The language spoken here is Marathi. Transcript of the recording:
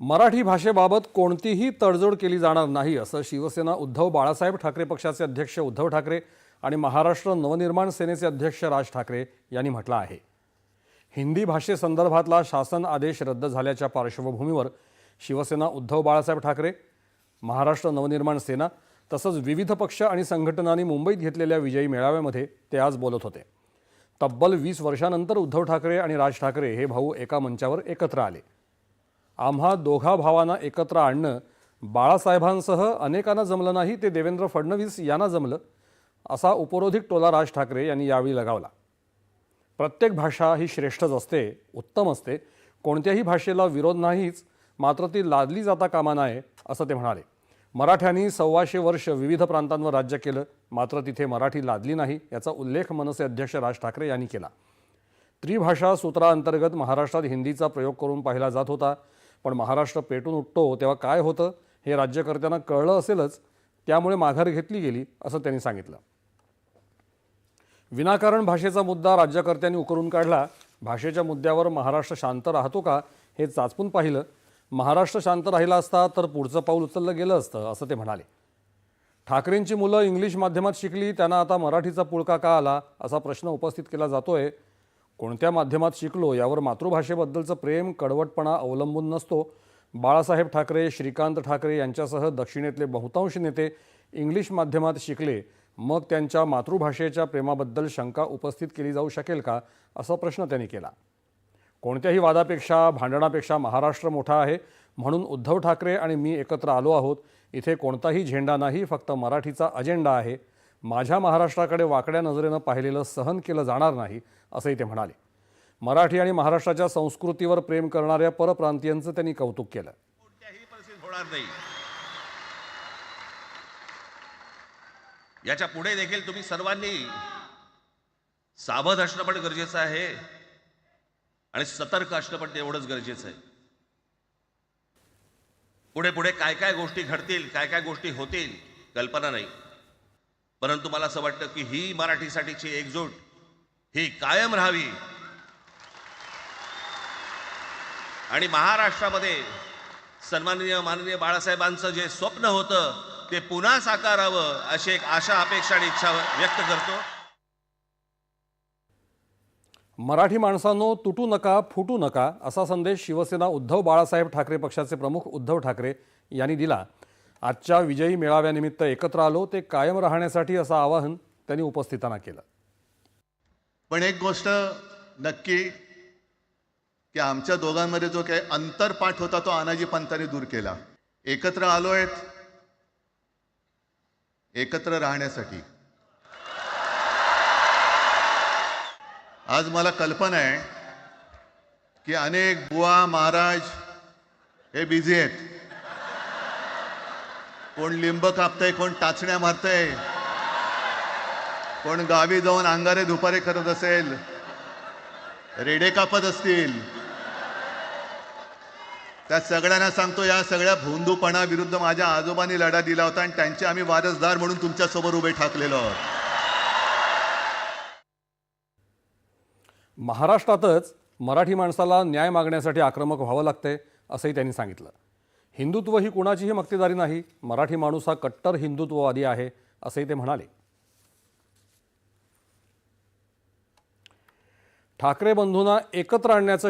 मराठी भाषेबाबत कोणतीही तडजोड केली जाणार नाही असं शिवसेना उद्धव बाळासाहेब ठाकरे पक्षाचे अध्यक्ष उद्धव ठाकरे आणि महाराष्ट्र नवनिर्माण सेनेचे अध्यक्ष राज ठाकरे यांनी म्हटलं आहे. हिंदी भाषेसंदर्भातला शासन आदेश रद्द झाल्याच्या पार्श्वभूमीवर शिवसेना उद्धव बाळासाहेब ठाकरे महाराष्ट्र नवनिर्माण सेना तसंच विविध पक्ष आणि संघटनांनी मुंबईत घेतलेल्या विजयी मेळाव्यामध्ये ते आज बोलत होते. तब्बल वीस वर्षानंतर उद्धव ठाकरे आणि राज ठाकरे हे भाऊ एका मंचावर एकत्र आले. आम्हा दोघा भावांना एकत्र आणणं बाळासाहेबांसह अनेकांना जमलं नाही ते देवेंद्र फडणवीस यांना जमलं असा उपरोधिक टोला राज ठाकरे यांनी यावेळी लगावला. प्रत्येक भाषा ही श्रेष्ठच असते उत्तम असते. कोणत्याही भाषेला विरोध नाहीच मात्र ती लादली जाता कामा नये असं ते म्हणाले. मराठ्यांनी सव्वाशे वर्ष विविध प्रांतांवर राज्य केलं मात्र तिथे मराठी लादली नाही याचा उल्लेख मनसे अध्यक्ष राज ठाकरे यांनी केला. त्रिभाषा सूत्राअंतर्गत महाराष्ट्रात हिंदीचा प्रयोग करून पाहिला जात होता. पण महाराष्ट्र पेटून उठतो तेव्हा काय होतं हे राज्यकर्त्यांना कळलं असेलच त्यामुळे माघार घेतली गेली असं त्यांनी सांगितलं. विनाकारण भाषेचा मुद्दा राज्यकर्त्यांनी उकरून काढला. भाषेच्या मुद्द्यावर महाराष्ट्र शांत राहतो का हे चाचपून पाहिलं. महाराष्ट्र शांत राहिला असता तर पुढचं पाऊल उचललं गेलं असतं असं ते म्हणाले. ठाकरेंची मुलं इंग्लिश माध्यमात शिकली त्यांना आता मराठीचा पुळका का आला असा प्रश्न उपस्थित केला जातोय. कोणत्या माध्यमात शिकलो यावर मातृभाषेबद्दलचं प्रेम कडवटपणा अवलंबून नसतो. बाळासाहेब ठाकरे श्रीकांत ठाकरे यांच्यासह दक्षिणेतले बहुतांश नेते इंग्लिश माध्यमात शिकले. मग त्यांच्या मातृभाषेच्या प्रेमाबद्दल शंका उपस्थित केली जाऊ शकेल का असा प्रश्न त्यांनी केला. कोणत्याही वादापेक्षा भांडणापेक्षा महाराष्ट्र मोठा आहे. म्हणून उद्धव ठाकरे आणि मी एकत्र आलो आहोत. इथे कोणताही झेंडा नाही फक्त मराठीचा अजेंडा आहे. माझ्या महाराष्ट्राकडे वाकड्या नजरेनं पाहिलेलं सहन केलं जाणार नाही असंही ते म्हणाले. मराठी आणि महाराष्ट्राच्या संस्कृतीवर प्रेम करणाऱ्या परप्रांतीयांचं त्यांनी कौतुक केलं. होणार नाही. याच्यापुढे देखील तुम्ही सर्वांनी सावध असणं पण गरजेचं आहे आणि सतर्क असणं पण तेवढंच गरजेचं आहे. पुढे पुढे काय काय गोष्टी घडतील काय काय गोष्टी होतील कल्पना नाही. परंतु मला असं वाटतं की ही मराठीसाठीची एकजूट ही कायम राहावी. आणि महाराष्ट्रामध्ये सन्माननीय माननीय बाळासाहेबांचं जे स्वप्न होतं ते पुन्हा साकारावं अशी एक आशा अपेक्षा आणि इच्छा व्यक्त करतो. मराठी माणसांनो तुटू नका फुटू नका असा संदेश शिवसेना उद्धव बाळासाहेब ठाकरे पक्षाचे प्रमुख उद्धव ठाकरे यांनी दिला. आजच्या विजयी मेळाव्यानिमित्त एकत्र आलो ते कायम राहण्यासाठी असं आवाहन त्यांनी उपस्थितांना केलं. पण एक गोष्ट नक्की की आमच्या दोघांमध्ये जो काही अंतरपाठ होता तो अनाजी पंतांनी दूर केला. एकत्र आलो आहेत एकत्र राहण्यासाठी. आज मला कल्पना आहे की अनेक बुवा महाराज हे बिझी आहेत. कोण लिंब कापतंय कोण टाचण्या मारतंय कोण गावी जाऊन अंगारे दुपारे करत असेल रेडे कापत असतील. त्या सगळ्यांना सांगतो या सगळ्या भोंदूपणा विरुद्ध माझ्या आजोबांनी लढा दिला होता आणि त्यांचे आम्ही वारसदार म्हणून तुमच्यासोबत उभे ठाकलेलो आहोत. महाराष्ट्रातच मराठी माणसाला न्याय मागण्यासाठी आक्रमक व्हावं लागतंय असंही त्यांनी सांगितलं. हिंदुत्व ही कुणाचीही मक्तेदारी नाही. मराठी माणूस हा कट्टर हिंदुत्ववादी आहे असंही ते म्हणाले. ठाकरे बंधूंना एकत्र आणण्याचं